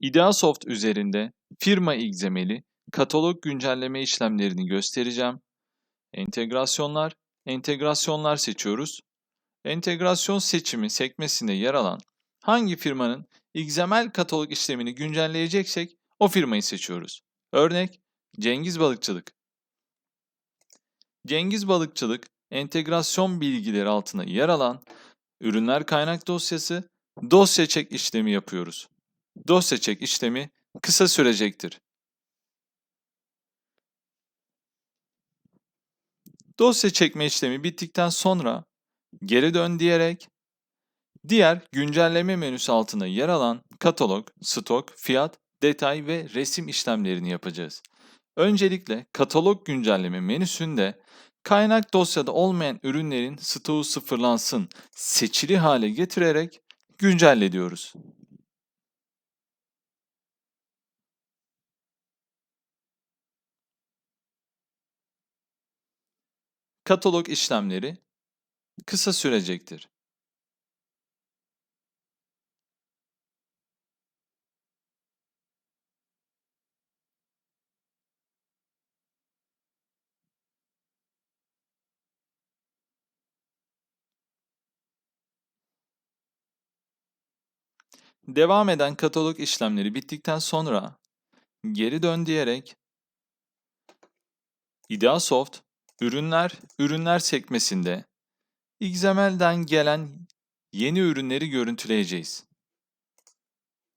Ideasoft üzerinde firma XML'i katalog güncelleme işlemlerini göstereceğim. Entegrasyonlar, entegrasyonlar seçiyoruz. Entegrasyon seçimi sekmesinde yer alan hangi firmanın XML katalog işlemini güncelleyeceksek o firmayı seçiyoruz. Örnek Cengiz Balıkçılık. Cengiz Balıkçılık entegrasyon bilgileri altına yer alan ürünler kaynak dosyası dosya çek işlemi yapıyoruz. Dosya çek işlemi kısa sürecektir. Dosya çekme işlemi bittikten sonra geri dön diyerek diğer güncelleme menüsü altına yer alan katalog, stok, fiyat, detay ve resim işlemlerini yapacağız. Öncelikle katalog güncelleme menüsünde kaynak dosyada olmayan ürünlerin stoğu sıfırlansın seçili hale getirerek güncelle diyoruz. Katalog işlemleri kısa sürecektir. Devam eden katalog işlemleri bittikten sonra geri dön diyerek Ideasoft Ürünler, Ürünler sekmesinde XML'den gelen yeni ürünleri görüntüleyeceğiz.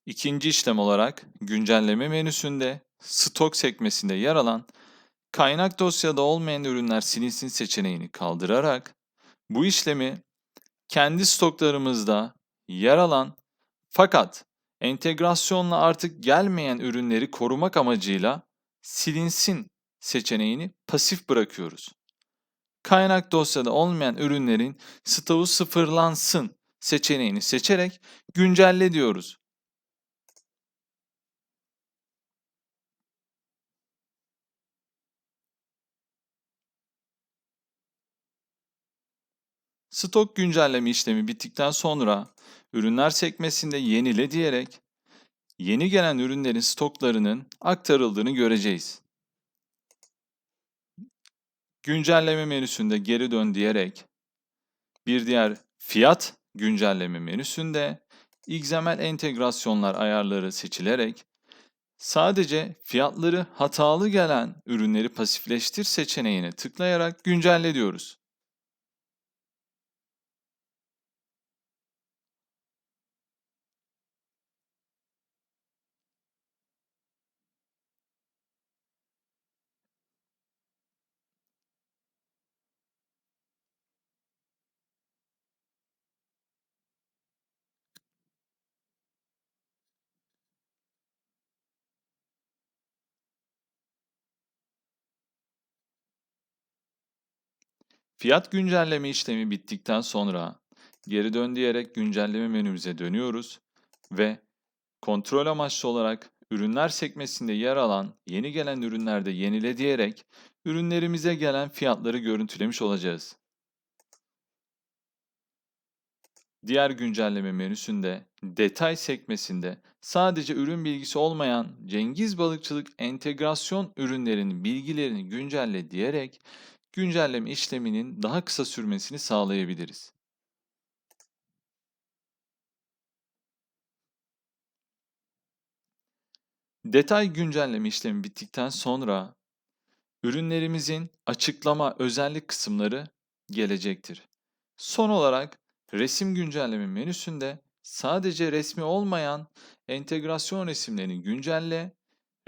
İkinci işlem olarak güncelleme menüsünde stok sekmesinde yer alan kaynak dosyada olmayan ürünler silinsin seçeneğini kaldırarak bu işlemi kendi stoklarımızda yer alan fakat entegrasyonla artık gelmeyen ürünleri korumak amacıyla silinsin seçeneğini pasif bırakıyoruz. Kaynak dosyada olmayan ürünlerin stoğu sıfırlansın seçeneğini seçerek güncelle diyoruz. Stok güncelleme işlemi bittikten sonra ürünler sekmesinde yenile diyerek yeni gelen ürünlerin stoklarının aktarıldığını göreceğiz. Güncelleme menüsünde geri dön diyerek bir diğer fiyat güncelleme menüsünde XML entegrasyonlar ayarları seçilerek sadece fiyatları hatalı gelen ürünleri pasifleştir seçeneğine tıklayarak güncelle diyoruz. Fiyat güncelleme işlemi bittikten sonra geri dön diyerek güncelleme menümüze dönüyoruz ve kontrol amaçlı olarak ürünler sekmesinde yer alan yeni gelen ürünlerde yenile diyerek ürünlerimize gelen fiyatları görüntülemiş olacağız. Diğer güncelleme menüsünde detay sekmesinde sadece ürün bilgisi olmayan Cengiz Balıkçılık entegrasyon ürünlerinin bilgilerini güncelle diyerek güncelleme işleminin daha kısa sürmesini sağlayabiliriz. Detay güncelleme işlemi bittikten sonra ürünlerimizin açıklama özellik kısımları gelecektir. Son olarak resim güncelleme menüsünde sadece resmi olmayan entegrasyon resimlerini güncelle,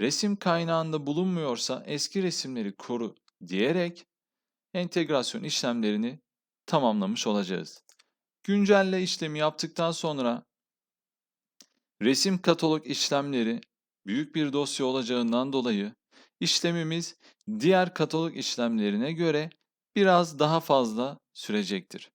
resim kaynağında bulunmuyorsa eski resimleri koru diyerek entegrasyon işlemlerini tamamlamış olacağız. Güncelle işlemi yaptıktan sonra resim katalog işlemleri büyük bir dosya olacağından dolayı işlemimiz diğer katalog işlemlerine göre biraz daha fazla sürecektir.